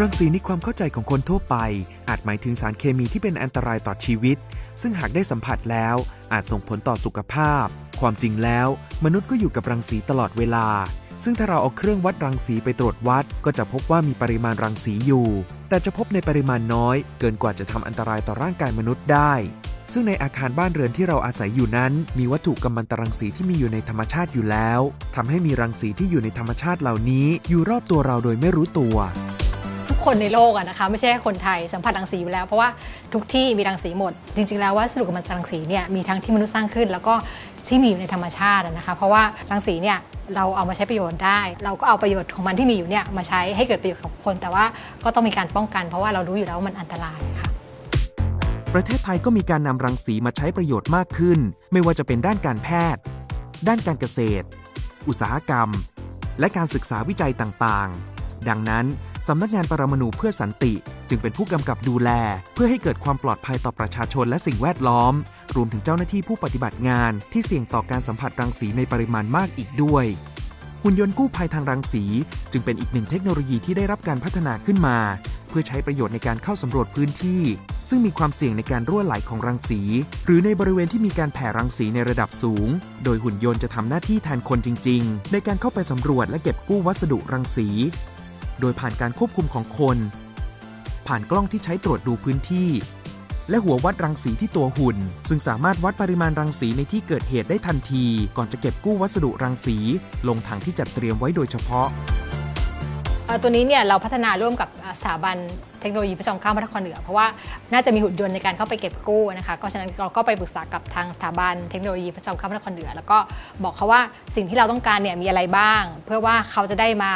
รังสีในความเข้าใจของคนทั่วไป อาจหมายถึงสารเคมีที่เป็นอันตรายต่อชีวิต ซึ่งหากได้สัมผัสแล้ว อาจส่งผลต่อสุขภาพ ความจริงแล้ว มนุษย์ก็อยู่กับรังสีตลอดเวลา ซึ่งถ้าเราเอาเครื่องวัดรังสีไปตรวจวัด ก็จะพบว่ามีปริมาณรังสีอยู่ แต่จะพบในปริมาณน้อย เกินกว่าจะทำอันตรายต่อร่างกายมนุษย์ได้ ซึ่งในอาคารบ้านเรือนที่เราอาศัยอยู่นั้น มีวัตถุกัมมันตรังสีที่มีอยู่ในธรรมชาติอยู่แล้วทำให้มีรังสีที่อยู่ในธรรมชาติเหล่านี้ อยู่รอบตัวเราโดยไม่รู้ตัว คนในโลกอะนะคะ ไม่ใช่แค่คนไทยสัมผัสรังสีอยู่แล้ว เพราะว่าทุกที่มีรังสีหมด จริง ๆ แล้วว่าสรุปกัมมันรังสีเนี่ยมีทั้งที่มนุษย์สร้างขึ้น แล้วก็ที่มีอยู่ในธรรมชาตินะคะ เพราะว่ารังสีเนี่ยเราเอามาใช้ประโยชน์ได้ เราก็เอาประโยชน์ของมันที่มีอยู่เนี่ยมาใช้ให้เกิดประโยชน์กับคน แต่ว่าก็ต้องมีการป้องกัน เพราะว่าเรารู้อยู่แล้วว่ามันอันตรายค่ะประเทศไทยก็มีการนำรังสีมาใช้ประโยชน์มากขึ้น ไม่ว่าจะเป็นด้านการแพทย์ ด้านการเกษตร อุตสาหกรรม และการศึกษาวิจัยต่างๆ ดังนั้น สำนักงานปรมาณูเพื่อสันติ จึงเป็นผู้กำกับดูแล เพื่อให้เกิดความปลอดภัยต่อประชาชนและสิ่งแวดล้อม รวมถึงเจ้าหน้าที่ผู้ปฏิบัติงานที่เสี่ยงต่อการสัมผัสรังสีในปริมาณมากอีกด้วย หุ่นยนต์กู้ภัยทางรังสี จึงเป็นอีกหนึ่งเทคโนโลยีที่ได้รับการพัฒนาขึ้นมา เพื่อใช้ประโยชน์ในการเข้าสำรวจพื้นที่ ซึ่งมีความเสี่ยงในการรั่วไหลของรังสี หรือในบริเวณที่มีการแผ่รังสีในระดับสูง โดยหุ่นยนต์จะทำหน้าที่แทนคนจริง ๆ ในการเข้าไปสำรวจและเก็บกู้วัสดุรังสี โดยผ่านการควบคุมของคน ผ่านกล้องที่ใช้ตรวจดูพื้นที่ และหัววัดรังสีที่ตัวหุ่น ซึ่งสามารถวัดปริมาณรังสีในที่เกิดเหตุได้ทันที ก่อนจะเก็บกู้วัสดุรังสี ลงถังที่จัดเตรียมไว้โดยเฉพาะตัวนี้เนี่ยเราพัฒนาร่วมกับสถาบันเทคโนโลยีพระจอมเกล้าพระนครเหนือ เพราะว่าน่าจะมีหุ่นยนต์ในการเข้าไปเก็บกู้นะคะก็ฉะนั้นเราก็ไปปรึกษากับทางสถาบันเทคโนโลยีพระจอมเกล้าพระนครเหนือ แล้วก็บอกเขาว่าสิ่งที่เราต้องการเนี่ยมีอะไรบ้าง เพื่อว่าเขาจะได้มา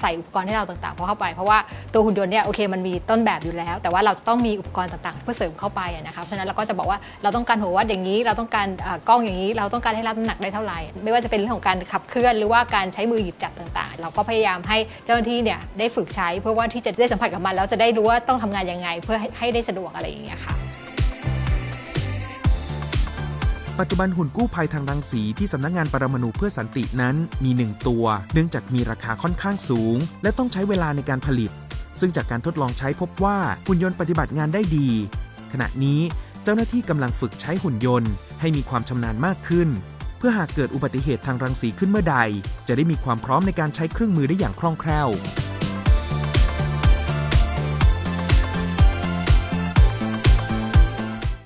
ใส่อุปกรณ์ให้เราต่างๆพอเข้าไป เพราะว่าตัวหุ่นยนต์เนี่ยโอเคมันมีต้นแบบอยู่แล้ว แต่ว่าเราจะต้องมีอุปกรณ์ต่างๆ เพื่อเสริมเข้าไปนะคราะฉะนั้นเราก็จะบอกว่าเราต้องการหัววัดอย่างนี้ เราต้องการกล้องอย่างนี้ เราต้องการให้รับน้ำหนักได้เท่าไหร่ ไม่ว่าจะเป็นเรื่องของการขับเคลื่อนหรือว่าการใช้มือหยิบจับต่างๆ เราก็พยายามให้เจ้าหน้าที่เนี่ยได้ฝึกใช้เพื่อว่าที่จะได้สัมผัสกับมันแล้วจะได้รู้ว่าต้องทำงานยังไง เพื่อให้ได้สะดวกอะไรอย่างเงี้ยค่ะ ปัจจุบันหุ่นกู้ภัยทางรังสีที่สำนักงานปรมาณูเพื่อสันตินั้นมีหนึ่งตัว เนื่องจากมีราคาค่อนข้างสูง และต้องใช้เวลาในการผลิต ซึ่งจากการทดลองใช้พบว่าหุ่นยนต์ปฏิบัติงานได้ดี ขณะนี้เจ้าหน้าที่กำลังฝึกใช้หุ่นยนต์ ให้มีความชำนาญมากขึ้น เพื่อหากเกิดอุบัติเหตุทางรังสีขึ้นเมื่อใด จะได้มีความพร้อมในการใช้เครื่องมือได้อย่างคล่องแคล่ว